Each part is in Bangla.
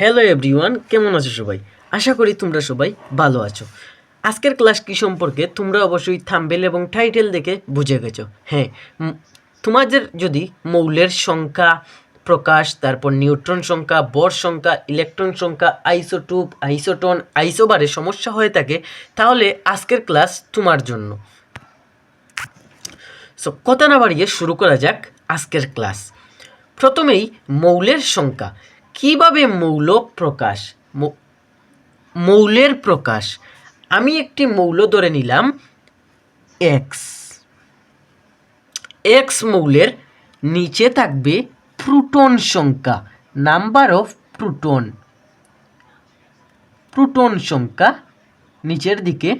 হ্যালো এভরিওয়ান কেমন আছো সবাই? আশা করি তোমরা সবাই ভালো আছো। আজকের ক্লাস কি সম্পর্কে তোমরা অবশ্যই থাম্বেল এবং টাইটেল দেখে বুঝে গেছো। হ্যাঁ তোমাদের যদি মৌলের সংখ্যা, প্রকাশ, তারপর নিউট্রন সংখ্যা, বর সংখ্যা, ইলেকট্রন সংখ্যা, আইসোটুপ, আইসোটন আইসোবারের সমস্যা হয়ে থাকে, তাহলে আজকের ক্লাস তোমার জন্য। সো কথা না বাড়িয়ে শুরু করা যাক আজকের ক্লাস। প্রথমেই মৌলের সংখ্যা। কীভাবে মৌল প্রকাশ মৌলের প্রকাশ। আমি একটি মৌল ধরে নিলাম এক্স এক্স মৌলের নিচে থাকবে প্রোটন সংখ্যা, নাম্বার অফ প্রোটন। প্রোটন সংখ্যা নিচের দিকে।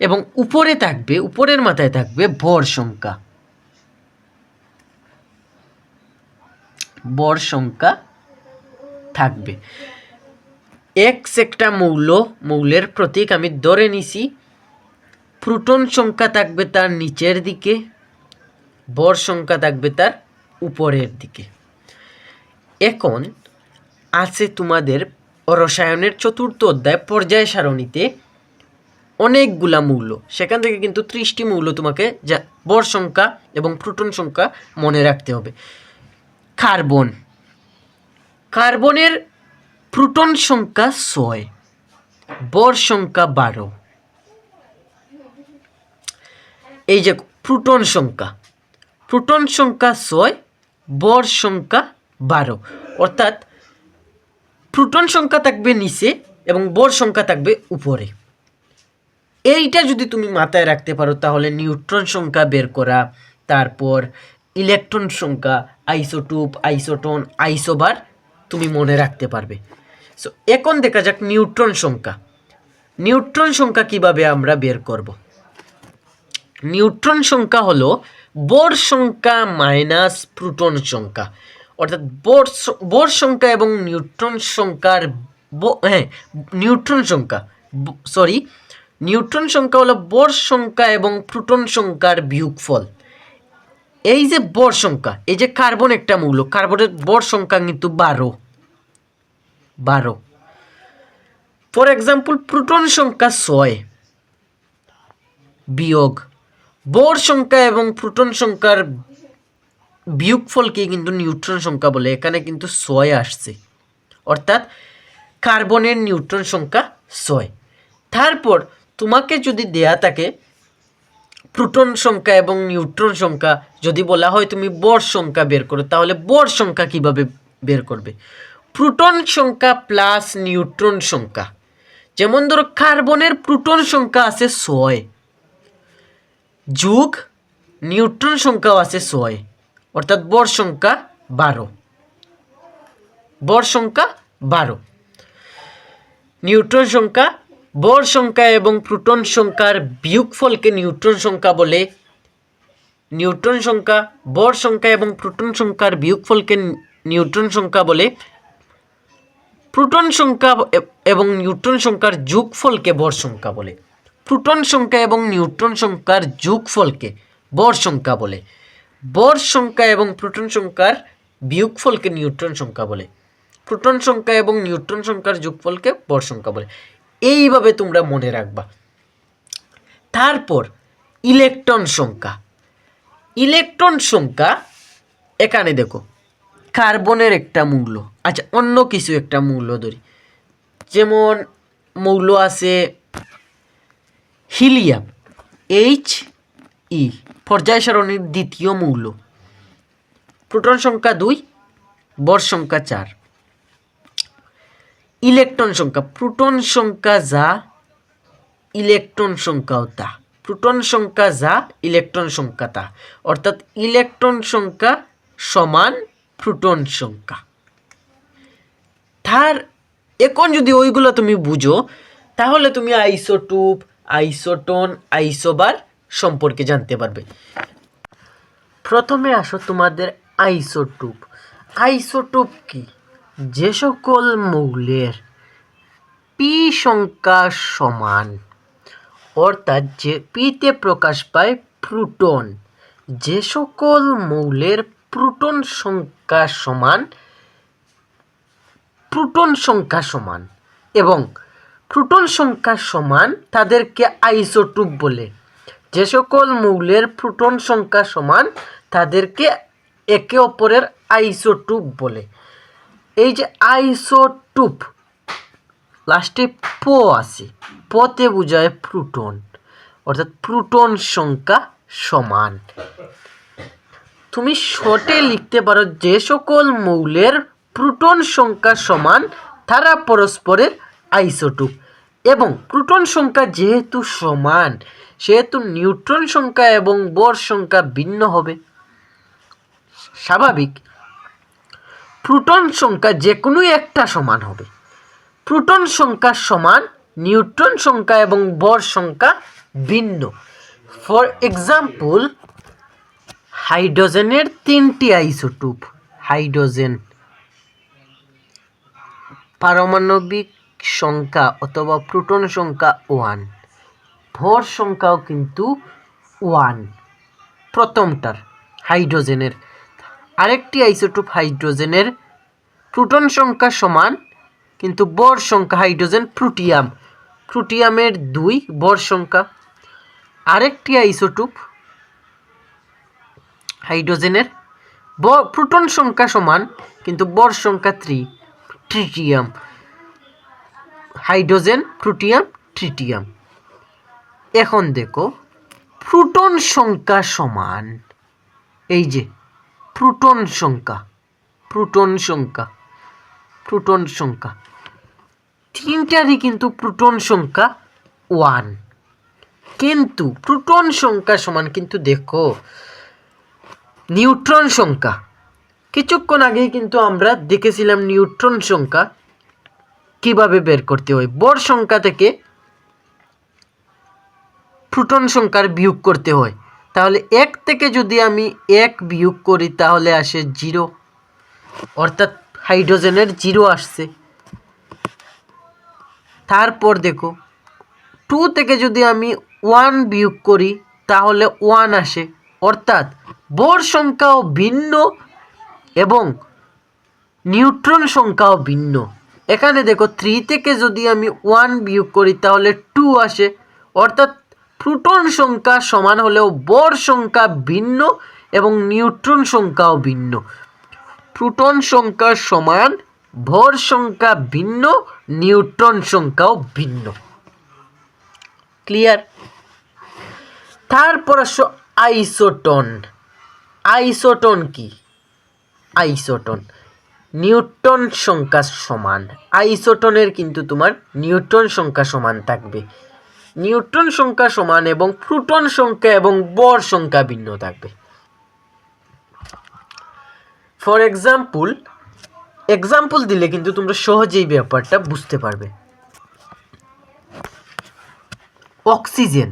এবং উপরে থাকবে, উপরের মাথায় থাকবে ভর সংখ্যা। বর সংখ্যা থাকবে। এক্স একটা মৌল, মৌলের প্রতীক আমি ধরে নিছি। প্রোটন সংখ্যা থাকবে তার নিচের দিকে, বর সংখ্যা থাকবে তার উপরের দিকে। এখন আছে তোমাদের রসায়নের চতুর্থ অধ্যায় পর্যায় সারণীতে অনেকগুলা মৌল। সেখান থেকে কিন্তু ত্রিশটি মৌল তোমাকে যা বর সংখ্যা এবং প্রোটন সংখ্যা মনে রাখতে হবে। কার্বন। কার্বনের প্রোটন সংখ্যা ছয়, বর সংখ্যা বারো। এই যে প্রোটন সংখ্যা প্রোটন সংখ্যা ছয়, বর সংখ্যা বারো। অর্থাৎ প্রোটন সংখ্যা থাকবে নিচে এবং বর সংখ্যা থাকবে উপরে। এইটা যদি তুমি মাথায় রাখতে পারো, তাহলে নিউট্রন সংখ্যা বের করা, তারপর ইলেকট্রন সংখ্যা, আইসোটুপ, আইসোটন, আইসোবার তুমি মনে রাখতে পারবে। সো এখন দেখা যাক নিউট্রন সংখ্যা। নিউট্রন সংখ্যা কীভাবে আমরা বের করব? নিউট্রন সংখ্যা হলো বোর সংখ্যা মাইনাস প্রোটন সংখ্যা। অর্থাৎ বোর বোর সংখ্যা এবং নিউট্রন সংখ্যার হ্যাঁ নিউট্রন সংখ্যা সরি নিউট্রন সংখ্যা হলো বোর সংখ্যা এবং প্রোটন সংখ্যার বিয়োগফল। এই যে বর সংখ্যা, এই যে কার্বন একটা মৌল কার্বনের বর সংখ্যা কিন্তু বারো। বারো। ফর এক্সাম্পল প্রোটন সংখ্যা ছয় বিয়োগ বোর সংখ্যা এবং প্রোটন সংখ্যার বিয়োগফলকে কিন্তু নিউট্রন সংখ্যা বলে, এখানে কিন্তু ছয় আসছে। অর্থাৎ কার্বনের নিউট্রন সংখ্যা ছয়। তারপর তোমাকে যদি দেয়া থাকে প্রোটন সংখ্যা এবং নিউট্রন সংখ্যা যদি বলা হয় তুমি বর সংখ্যা বের করো, তাহলে বর সংখ্যা কীভাবে বের করবে? প্রোটন সংখ্যা প্লাস নিউট্রন সংখ্যা। যেমন ধরো কার্বনের প্রোটন সংখ্যা আছে ছয়, যুগ নিউট্রন সংখ্যাও আছে ছয়, অর্থাৎ বর সংখ্যা বারো, বর সংখ্যা বারো। নিউট্রন সংখ্যা বর সংখ্যা এবং প্রোটন সংখ্যার বিয়োগফলকে নিউট্রন সংখ্যা বলে। নিউট্রন সংখ্যা, বর সংখ্যা এবং প্রোটন সংখ্যার বিয়োগফলকে নিউট্রন সংখ্যা বলে। প্রোটন সংখ্যা এবং নিউট্রন সংখ্যার যোগফলকে বর সংখ্যা বলে। প্রোটন সংখ্যা এবং নিউট্রন সংখ্যার যোগফলকে বর সংখ্যা বলে। বর সংখ্যা এবং প্রোটন সংখ্যার বিয়োগফলকে নিউট্রন সংখ্যা বলে। প্রোটন সংখ্যা এবং নিউট্রন সংখ্যার যোগফলকে বর সংখ্যা বলে। এইভাবে তোমরা মনে রাখবা। তারপর ইলেকট্রন সংখ্যা। ইলেকট্রন সংখ্যা এখানে দেখো, কার্বনের একটা মূল্য আচ্ছা অন্য কিছু একটা মূল্য ধরি। যেমন মৌল আছে হিলিয়াম এইচ ই পর্যায় সারণীর দ্বিতীয় মৌল। প্রোটন সংখ্যা দুই বর সংখ্যা চার। ইলেকট্রন সংখ্যা, প্রোটন সংখ্যা যা ইলেকট্রন সংখ্যাও তা, প্রোটন সংখ্যা যা ইলেকট্রন সংখ্যা তা, অর্থাৎ ইলেকট্রন সংখ্যা সমান প্রোটন সংখ্যা। তার এখন যদি ওইগুলো তুমি বুঝো, তাহলে তুমি আইসোটুপ, আইসোটোন, আইসোবার সম্পর্কে জানতে পারবে। প্রথমে আসো তোমাদের আইসোটুপ। আইসোটুপ কি? যে সকল মৌলের পি সংখ্যা সমান, অর্থাৎ যে পিতে প্রকাশ পায় প্রোটন, যে সকল মৌলের প্রোটন সংখ্যা সমান, প্রোটন সংখ্যা সমান এবং প্রোটন সংখ্যা সমান তাদেরকে আইসোটুপ বলে। যে সকল মৌলের প্রোটন সংখ্যা সমান তাদেরকে একে অপরের আইসোটুপ বলে। এই যে আইসোটুপ লাস্টে প আছে। পতে বোঝায় প্রোটন, অর্থাৎ প্রোটন সংখ্যা সমান। তুমি শর্টে লিখতে পারো যে সকল মৌলের প্রোটন সংখ্যা সমান তারা পরস্পরের আইসোটুপ। এবং প্রোটন সংখ্যা যেহেতু সমান, সেহেতু নিউট্রন সংখ্যা এবং বর সংখ্যা ভিন্ন হবে। স্বাভাবিক। প্রোটন সংখ্যা যে কোনো একটা সমান হবে। প্রোটন সংখ্যা সমান, নিউট্রন সংখ্যা এবং বর সংখ্যা ভিন্ন। ফর এক্সাম্পল হাইড্রোজেনের তিনটি আইসোটুপ, হাইড্রোজেন পারমাণবিক সংখ্যা অথবা প্রোটন সংখ্যা ওয়ান ভর সংখ্যাও কিন্তু ওয়ান প্রথমটার, হাইড্রোজেনের। আরেকটি আইসোটোপ হাইড্রোজেনের প্রোটন সংখ্যা সমান, কিন্তু বর সংখ্যা হাইড্রোজেন প্রোটিয়াম। প্রোটিয়ামের দুই বর সংখ্যা। আরেকটি আইসোটোপ হাইড্রোজেনের ব, প্রোটন সংখ্যা সমান, কিন্তু বর সংখ্যা three tritium. Hydrogen, protium, tritium. এখন দেখো, প্রোটন সংখ্যা সমান। এই যে প্রোটন সংখ্যা প্রোটন সংখ্যা প্রোটন সংখ্যা। তিনটারই কিন্তু প্রোটন সংখ্যা ওয়ান কিন্তু প্রোটন সংখ্যা সমান কিন্তু দেখো, নিউট্রন সংখ্যা। কিছুক্ষণ আগেই কিন্তু আমরা দেখেছিলাম নিউট্রন সংখ্যা কীভাবে বের করতে হয়। বর সংখ্যা থেকে প্রোটন সংখ্যার বিয়োগ করতে হয়। তাহলে এক থেকে যদি আমি এক বিয়োগ করি, তাহলে আসে জিরো। অর্থাৎ হাইড্রোজেনের জিরো আসছে। তারপর দেখো, টু থেকে যদি আমি ওয়ান বিয়োগ করি, তাহলে ওয়ান আসে। অর্থাৎ বোর সংখ্যাও ভিন্ন এবং নিউট্রন সংখ্যাও ভিন্ন। এখানে দেখো থ্রি থেকে যদি আমি ওয়ান বিয়োগ করি, তাহলে টু আসে। অর্থাৎ প্রোটন সংখ্যা সমান হলেও বর সংখ্যা ভিন্ন এবং নিউট্রন সংখ্যাও ভিন্ন। প্রোটন সংখ্যা সমান, ভর সংখ্যা ভিন্ন, নিউট্রন সংখ্যাও ভিন্ন। ক্লিয়ার তারপর আসো আইসোটন। আইসোটন কি? আইসোটন। নিউট্রন সংখ্যা সমান। আইসোটনের কিন্তু তোমার নিউট্রন সংখ্যা সমান থাকবে। নিউটন সংখ্যা সমান এবং প্রোটন সংখ্যা এবং বর সংখ্যা ভিন্ন থাকবে। ফর এক্সাম্পল এক্সাম্পল দিলে কিন্তু তোমরা সহজেই ব্যাপারটা বুঝতে পারবে। অক্সিজেন।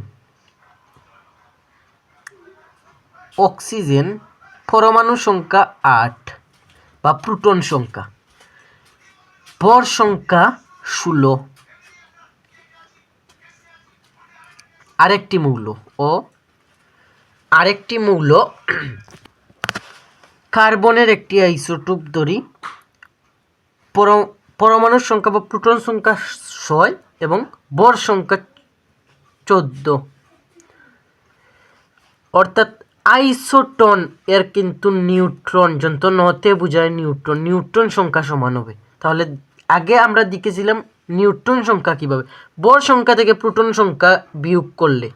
অক্সিজেন পরমাণু সংখ্যা আট বা প্রোটন সংখ্যা। ভর সংখ্যা ষোলো। আরেকটি মৌল, ও আরেকটি মৌল, কার্বনের একটি আইসোটোপ ধরি পর- পরমাণুর সংখ্যা বা প্রোটন সংখ্যা ছয় এবং বর সংখ্যা চোদ্দ। অর্থাৎ আইসোটন এর কিন্তু নিউট্রন যন্ত্র নহতে বোঝায় নিউট্রন নিউট্রন সংখ্যা সমান হবে। তাহলে আগে আমরা দেখেছিলাম নিউট্রন সংখ্যা কীভাবে? বর সংখ্যা থেকে প্রোটন সংখ্যা বিয়োগ করলে।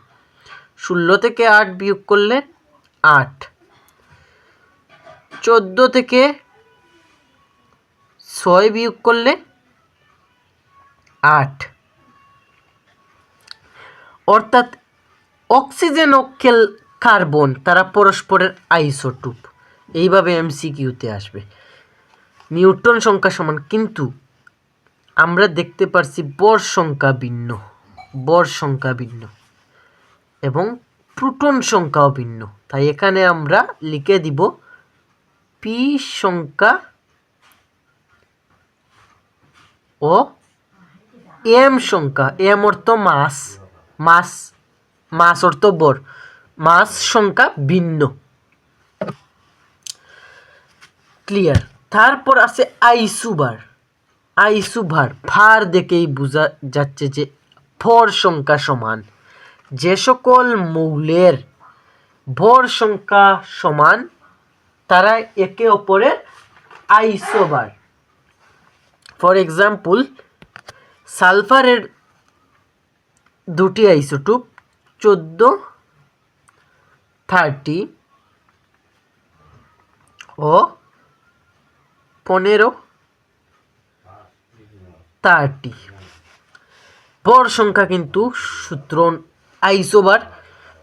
ষোলো থেকে আট বিয়োগ করলে আট। চোদ্দ থেকে ছয় বিয়োগ করলে আট। অর্থাৎ অক্সিজেন ও কার্বন, তারা পরস্পরের আইসোটুপ। এইভাবে এমসিকিউতে আসবে। নিউট্রন সংখ্যা সমান কিন্তু আমরা দেখতে পারছি বর সংখ্যা ভিন্ন, বর সংখ্যা ভিন্ন এবং প্রোটন সংখ্যাও ভিন্ন। তাই এখানে আমরা লিখে দিব পি সংখ্যা ও এম সংখ্যা। এম অর্থ মাস মাস মাস অর্থ বর মাস সংখ্যা ভিন্ন। ক্লিয়ার তারপর আছে আইসুবার আইসুভার ভার দেখেই বোঝা যাচ্ছে যে ভর সংখ্যা সমান। যে সকল মৌলের ভর সংখ্যা সমান, তারা একে অপরের আইসোবার ফর এক্সাম্পল সালফারের দুটি আইসোটুপ, চোদ্দ, থার্টি ও পনেরো। থার্টি ভর সংখ্যা কিন্তু সূত্র আইসোবার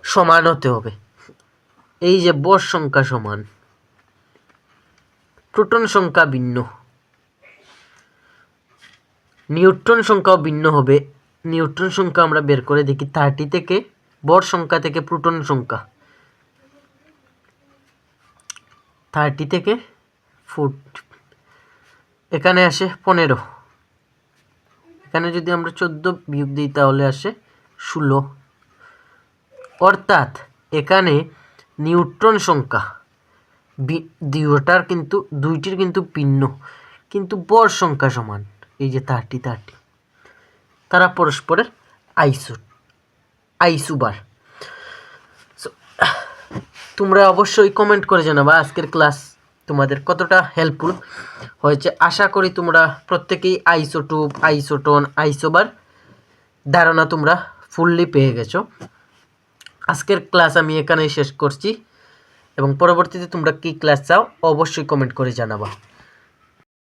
সমান হতে হবে। এই যে বর সংখ্যা সমান, প্রোটন সংখ্যা ভিন্ন। নিউট্রন সংখ্যাও ভিন্ন হবে। নিউট্রন সংখ্যা আমরা বের করে দেখি থার্টি থেকে, বর সংখ্যা থেকে প্রোটন সংখ্যা। থার্টি থেকে ফুট এখানে আসে পনেরো। এখানে যদি আমরা চোদ্দ বিয়োগ দিই তাহলে আসে ষোলো। অর্থাৎ এখানে নিউট্রন সংখ্যা দুইটার কিন্তু, দুইটির কিন্তু ভিন্ন, কিন্তু বর সংখ্যা সমান, এই যে থার্টি থার্টি তারা পরস্পরের আইসো আইসুবার তোমরা অবশ্যই কমেন্ট করে জানাবা আজকের ক্লাস তোমাদের কতটা হেল্পফুল হয়েছে। আশা করি তোমরা প্রত্যেকেই আইসোটুপ আইসোটন আইসোবার ধারণা তোমরা ফুললি পেয়ে গেছো। আজকের ক্লাস আমি এখানেই শেষ করছি এবং পরবর্তীতে তোমরা কী ক্লাস চাও, অবশ্যই কমেন্ট করে জানাবা।